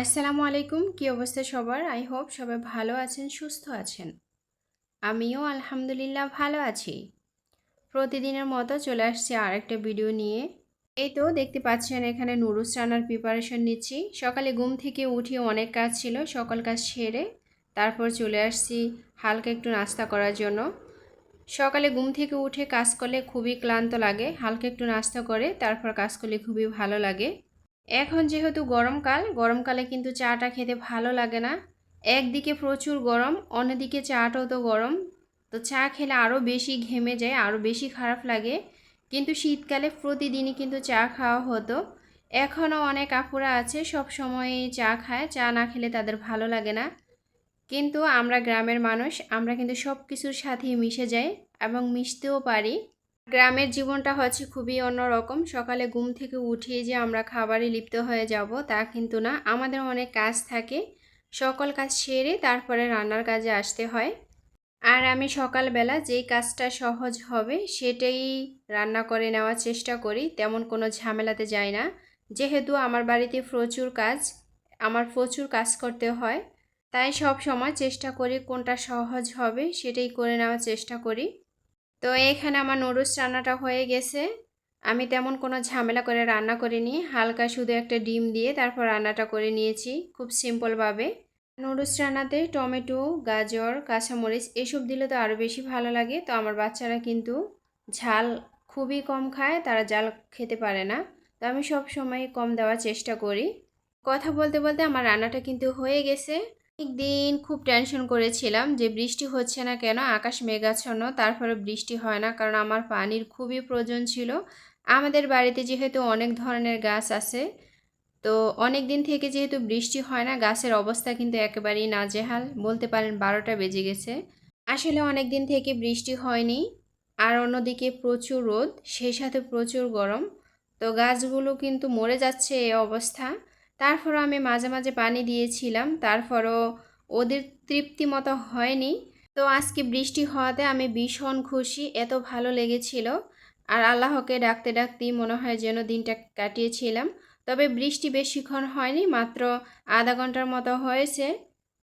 আসসালামু আলাইকুম, কী অবস্থা সবার? আই হোপ সবাই ভালো আছেন, সুস্থ আছেন। আমিও আলহামদুলিল্লাহ ভালো আছি। প্রতিদিনের মতো চলে আসছি আরেকটা ভিডিও নিয়ে। এই তো দেখতে পাচ্ছেন এখানে নুডলস রান্নার প্রিপারেশন নিচ্ছি। সকালে ঘুম থেকে উঠে অনেক কাজ ছিল, সকাল কাজ সেরে তারপর চলে আসছি হালকা একটু নাস্তা করার জন্য। সকালে ঘুম থেকে উঠে কাজ করলে খুবই ক্লান্ত লাগে, হালকা একটু নাস্তা করে তারপর কাজ করলে খুবই ভালো লাগে। এখন যেহেতু গরমকাল গরমকালে কিন্তু চাটা খেতে ভালো লাগে না। একদিকে প্রচুর গরম, অন্যদিকে চাটাও তো গরম। তো চা খেলে আরও বেশি ঘেমে যায় আরও বেশি খারাপ লাগে। কিন্তু শীতকালে প্রতিদিনই কিন্তু চা খাওয়া হতো। এখনও অনেক আপুরা আছে, সব সময় চা খায়, চা না খেলে তাদের ভালো লাগে না। কিন্তু আমরা গ্রামের মানুষ, আমরা কিন্তু সব কিছুর সাথেই মিশে যাই এবং মিশতেও পারি। গ্রামের জীবনটা হচ্ছে খুবই অন্যরকম। সকালে ঘুম থেকে উঠিয়ে যে আমরা খাবারে লিপ্ত হয়ে যাব তা কিন্তু না। আমাদের অনেক কাজ থাকে। সকল কাজ সেরে তারপরে রান্নার কাজে আসতে হয়। আর আমি সকালবেলা যেই কাজটা সহজ হবে সেটাই রান্না করে নেওয়ার চেষ্টা করি। তেমন কোনো ঝামেলাতে যাই না। যেহেতু আমার বাড়িতে প্রচুর কাজ, আমার প্রচুর কাজ করতে হয়, তাই সব সময় চেষ্টা করি কোনটা সহজ হবে সেটাই করে নেওয়ার চেষ্টা করি। তো এখানে আমার নুডলস রান্নাটা হয়ে গেছে। আমি তেমন কোনো ঝামেলা করে রান্না করিনি। হালকা শুধু একটা ডিম দিয়ে তারপর রান্নাটা করে নিয়েছি খুব সিম্পলভাবে। নুডলস রান্নাতে টমেটো, গাজর, কাঁচামরিচ এসব দিলে তো আরও বেশি ভালো লাগে। তো আমার বাচ্চারা কিন্তু ঝাল খুবই কম খায়, তারা জাল খেতে পারে না। তো আমি সব সময় কম দেওয়ার চেষ্টা করি। কথা বলতে বলতে আমার রান্নাটা কিন্তু হয়ে গেছে। একদিন খুব টেনশন করেছিলাম যে বৃষ্টি হচ্ছে না কেন, আকাশ মেঘাচ্ছন্ন তারপরে বৃষ্টি হয় না কারণ আমার পানির খুবই প্রয়োজন ছিল। আমাদের বাড়িতে যেহেতু অনেক ধরনের গাছ আছে, তো অনেক দিন থেকে যেহেতু বৃষ্টি হয় না, গাছের অবস্থা কিন্তু একেবারেই নাজেহাল, বলতে পারেন বারোটা বেজে গেছে। আসলে অনেক দিন থেকে বৃষ্টি হয়নি, আর অন্যদিকে প্রচুর রোদ, সেই সাথে প্রচুর গরম, তো গাছগুলো কিন্তু মরে যাচ্ছে এই অবস্থা। তারপরও আমি মাঝে মাঝে পানি দিয়েছিলাম, তারপরও ওদের তৃপ্তি মতো হয়নি। তো আজকে বৃষ্টি হওয়াতে আমি ভীষণ খুশি, এত ভালো লেগেছিল। আর আল্লাহকে ডাকতে ডাকতেই মনে হয় যেন দিনটা কাটিয়েছিলাম। তবে বৃষ্টি বেশিক্ষণ হয়নি, মাত্র আধা ঘণ্টার মতো হয়েছে।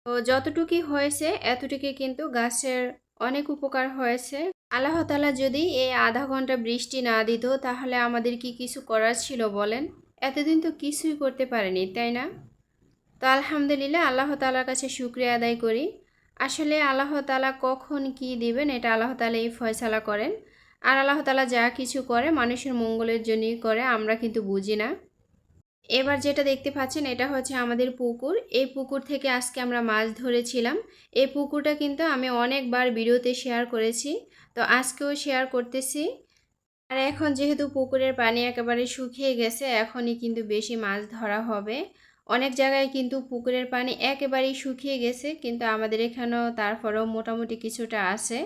তো যতটুকুই হয়েছে এতটুকুই কিন্তু গাছের অনেক উপকার হয়েছে। আল্লাহ তালা যদি এই আধা ঘণ্টা বৃষ্টি না দিত, তাহলে আমাদের কি কিছু করার ছিল বলেন? এতদিন তো কিছুই করতে পারেনি, তাই না? তো আলহামদুলিল্লাহ আল্লাহ তালার কাছে শুক্রিয়া আদায় করি। আসলে আল্লাহ তালা কখন কি দিবেন, এটা আল্লাহ তালা এই ফয়সালা করেন। আর আল্লাহ তালা যা কিছু করে, মানুষের মঙ্গলের জন্যই করে, আমরা কিন্তু বুঝি না। এবার যেটা দেখতে পাচ্ছেন, এটা হচ্ছে আমাদের পুকুর। এই পুকুর থেকে আজকে আমরা মাছ ধরেছিলাম। এই পুকুরটা কিন্তু আমি অনেকবার ভিডিওতে শেয়ার করেছি। তো আজকেও শেয়ার করতেছি। আর এখন যেহেতু পুকুরের পানি একেবারে শুকিয়ে গেছে, এখনই কিন্তু বেশি মাছ ধরা হবে। অনেক জায়গায় কিন্তু পুকুরের পানি একেবারেই শুকিয়ে গেছে, কিন্তু আমাদের এখানেও তারপরেও মোটামুটি কিছুটা আছে।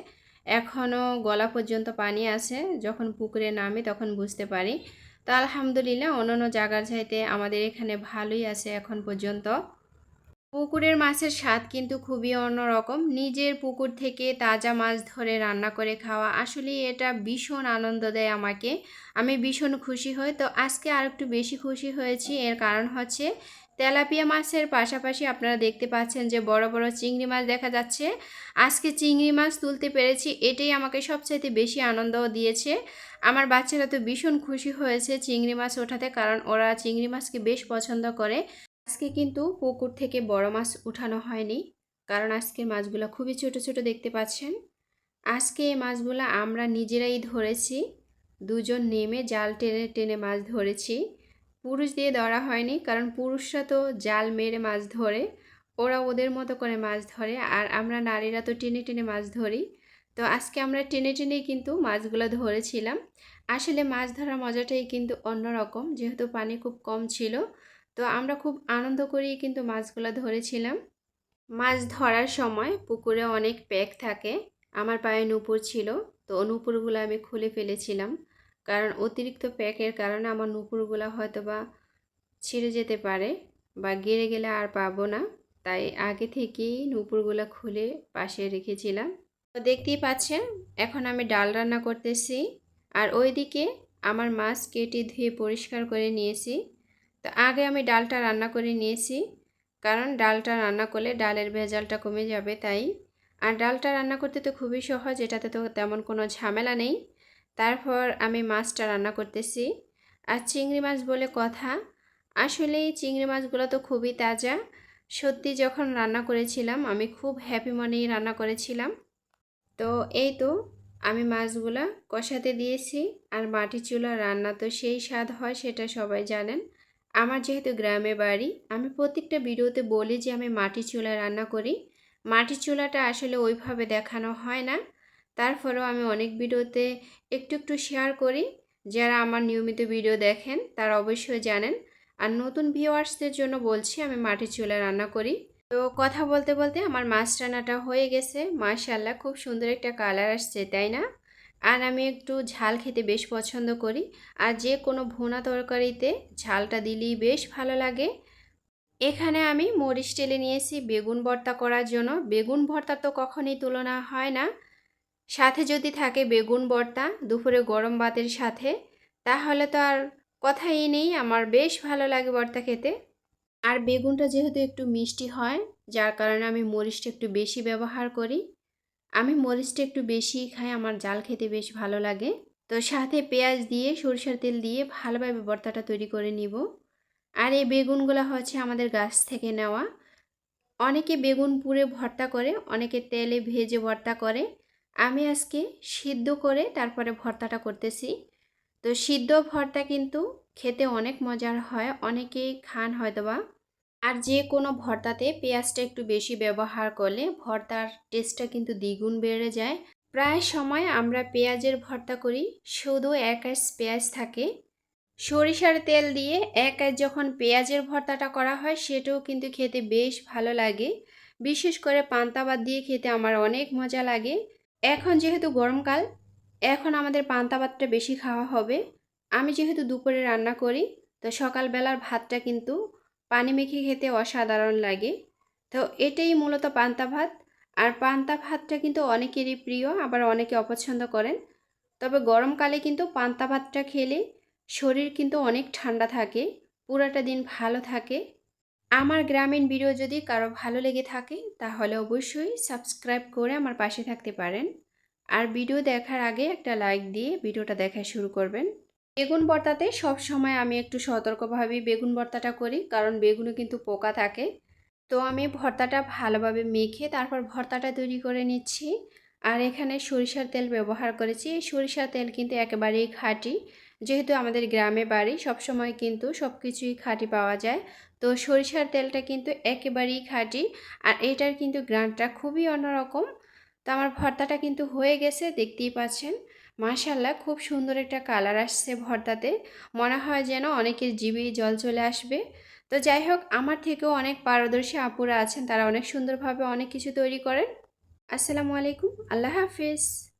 এখনও গলা পর্যন্ত পানি আছে, যখন পুকুরে নামে তখন বুঝতে পারি। তো আলহামদুলিল্লাহ অন্য অন্য জায়গার চাইতে আমাদের এখানে ভালোই আছে এখন পর্যন্ত। পুকুরের মাছের স্বাদ কিন্তু খুবই অন্যরকম। নিজের পুকুর থেকে তাজা মাছ ধরে রান্না করে খাওয়া আসলে এটা ভীষণ আনন্দ দেয় আমাকে। আমি ভীষণ খুশি হই। তো আজকে আর একটু বেশি খুশি হয়েছি। এর কারণ হচ্ছে তেলাপিয়া মাছের পাশাপাশি আপনারা দেখতে পাচ্ছেন যে বড় বড় চিংড়ি মাছ দেখা যাচ্ছে। আজকে চিংড়ি মাছ তুলতে পেরেছি। এটাই আমাকে সবচাইতে বেশি আনন্দ দিয়েছে। আমার বাচ্চারা তো ভীষণ খুশি হয়েছে চিংড়ি মাছ ওঠাতে কারণ ওরা চিংড়ি মাছকে বেশ পছন্দ করে। আজকে কিন্তু পুকুর থেকে বড় মাছ উঠানো হয়নি, কারণ আজকের মাছগুলো খুবই ছোট ছোট দেখতে পাচ্ছেন। আজকে এই মাছগুলো আমরা নিজেরাই ধরেছি, দুজন নেমে জাল টেনে টেনে মাছ ধরেছি। পুরুষ দিয়ে ধরা হয়নি, কারণ পুরুষরা তো জাল মেরে মাছ ধরে, ওরা ওদের মতো করে মাছ ধরে, আর আমরা নারীরা তো টেনে টেনে মাছ ধরি। তো আজকে আমরা টেনে, টেনেই কিন্তু মাছগুলো ধরেছিলাম। আসলে মাছ ধরার মজাটাই কিন্তু অন্যরকম, যেহেতু পানি খুব কম ছিল তো আমরা খুব আনন্দ করেই কিন্তু মাছগুলো ধরেছিলাম। মাছ ধরার সময় পুকুরে অনেক প্যাক থাকে। আমার পায়ে নূপুর ছিল, তো নূপুরগুলো আমি খুলে ফেলেছিলাম। কারণ অতিরিক্ত প্যাকের কারণে আমার নূপুরগুলো হয়তো বা ছিঁড়ে যেতে পারে বা গেড়ে গেলে আর পাবো না। তাই আগে থেকেই নূপুরগুলো খুলে পাশে রেখেছিলাম। তো দেখতেই পাচ্ছেন, এখন আমি ডাল রান্না করতেছি। আর ওইদিকে আমার মাছ কেটে ধুয়ে পরিষ্কার করে নিয়েছি। তো আগে আমি ডালটা রান্না করে নিয়েছি। কারণ ডালটা রান্না করলে ডালের ভেজালটা কমে যাবে, তাই। আর ডালটা রান্না করতে তো খুবই সহজ, এটাতে তো তেমন কোনো ঝামেলা নেই। তারপর আমি মাছটা রান্না করতেছি। আর চিংড়ি মাছ বলে কথা, আসলে এই চিংড়ি মাছগুলো তো খুবই তাজা। সত্যি যখন রান্না করেছিলাম, আমি খুব হ্যাপি মনেই রান্না করেছিলাম। তো এই তো, আমি মাছগুলা কষাতে দিয়েছি। আর মাটি চুলা রান্না তো সেই স্বাদ হয়, সেটা সবাই জানেন। আমার যেহেতু গ্রামে বাড়ি, আমি প্রত্যেকটা ভিডিওতে বলি যে আমি মাটি চুলা রান্না করি। মাটির চুলাটা আসলে ওইভাবে দেখানো হয় না। তারপরেও আমি অনেক ভিডিওতে একটু একটু শেয়ার করি। যারা আমার নিয়মিত ভিডিও দেখেন, তারা অবশ্যই জানেন। আর নতুন ভিওয়ার্সদের জন্য বলছি, আমি মাটির চুলায় রান্না করি। তো কথা বলতে বলতে আমার মাছ রান্নাটা হয়ে গেছে। মাশাল্লাহ খুব সুন্দর একটা কালার আসছে, তাই না? আর আমি একটু ঝাল খেতে বেশ পছন্দ করি। আর যে কোনো ভুনা তরকারিতে ঝালটা দিলেই বেশ ভালো লাগে। এখানে আমি মরিচ টেলে নিয়েছি, বেগুন ভর্তা করার জন্য। বেগুন ভর্তা তো কখনই তুলনা হয় না। সাথে যদি থাকে বেগুন ভর্তা, দুপুরে গরম ভাতের সাথে, তাহলে তো আর কথাই নেই, আমার বেশ ভালো লাগে ভর্তা খেতে। আর বেগুনটা যেহেতু একটু মিষ্টি হয়, যার কারণে আমি মরিচটা একটু বেশি ব্যবহার করি। আমি মরিচটা একটু বেশি খাই, আমার জাল খেতে বেশ ভালো লাগে। তো সাথে পেঁয়াজ দিয়ে, সরষের তেল দিয়ে ভালোভাবে ভর্তাটা তৈরি করে নিব। আর এই বেগুনগুলো হচ্ছে আমাদের গাছ থেকে নেওয়া। অনেকে বেগুন পুড়ে ভর্তা করে, অনেকে তেলে ভেজে ভর্তা করে। আমি আজকে সিদ্ধ করে তারপরে ভর্তাটা করতেছি। তো সিদ্ধ ভর্তা কিন্তু খেতে অনেক মজার হয়, অনেকেই খান হয়তোবা। আর যে কোনো ভর্তাতে পেঁয়াজটা একটু বেশি ব্যবহার করলে ভর্তার টেস্টটা কিন্তু দ্বিগুণ বেড়ে যায়। প্রায় সময় আমরা পেঁয়াজের ভর্তা করি, শুধু এক পেঁয়াজ থাকে। সরিষার তেল দিয়ে এক এক যখন পেঁয়াজের ভর্তাটা করা হয়, সেটাও কিন্তু খেতে বেশ ভালো লাগে। বিশেষ করে পান্তা দিয়ে খেতে আমার অনেক মজা লাগে। এখন যেহেতু গরমকাল, এখন আমাদের পান্তা ভাতটা বেশি খাওয়া হবে। আমি যেহেতু দুপুরে রান্না করি, তো সকালবেলার ভাতটা কিন্তু পানি মেখে খেতে অসাধারণ লাগে। তো এটাই মূলত পান্তা ভাত। আর পান্তা ভাতটা কিন্তু অনেকেরই প্রিয়, আবার অনেকে অপছন্দ করেন। তবে গরমকালে কিন্তু পান্তা ভাতটা খেলে শরীর কিন্তু অনেক ঠান্ডা থাকে, পুরাটা দিন ভালো থাকে। আমার গ্রামীণ ভিডিও যদি কারও ভালো লেগে থাকে, তাহলে অবশ্যই সাবস্ক্রাইব করে আমার পাশে থাকতে পারেন। আর ভিডিও দেখার আগে একটা লাইক দিয়ে ভিডিওটা দেখা শুরু করবেন। বেগুন ভর্তাতে সব সময় আমি একটু সতর্কভাবেই বেগুন ভর্তাটা করি, কারণ বেগুনে কিন্তু পোকা থাকে। তো আমি ভর্তাটা ভালোভাবে মেখে তারপর ভর্তাটা তৈরি করে নিচ্ছি। আর এখানে সরিষার তেল ব্যবহার করেছি। এই সরিষার তেল কিন্তু একেবারেই খাঁটি। যেহেতু আমাদের গ্রামে বাড়ি সবসময় কিন্তু সব কিছুই খাঁটি পাওয়া যায়। তো সরিষার তেলটা কিন্তু একেবারেই খাঁটি। আর এটার কিন্তু গ্রানটা খুবই অন্যরকম। তো আমার ভর্তাটা কিন্তু হয়ে গেছে, দেখতেই পাচ্ছেন। মাশাল্লাহ খুব সুন্দর একটা কালার আসছে ভর্তাতে। মনে হয় যেন অনেকের জিবি জল চলে আসবে। তো যাই হোক, আমার থেকেও অনেক পারদর্শী আপুরা আছেন, তারা অনেক সুন্দরভাবে অনেক কিছু তৈরি করেন। আসসালামু আলাইকুম, আল্লাহ হাফিজ।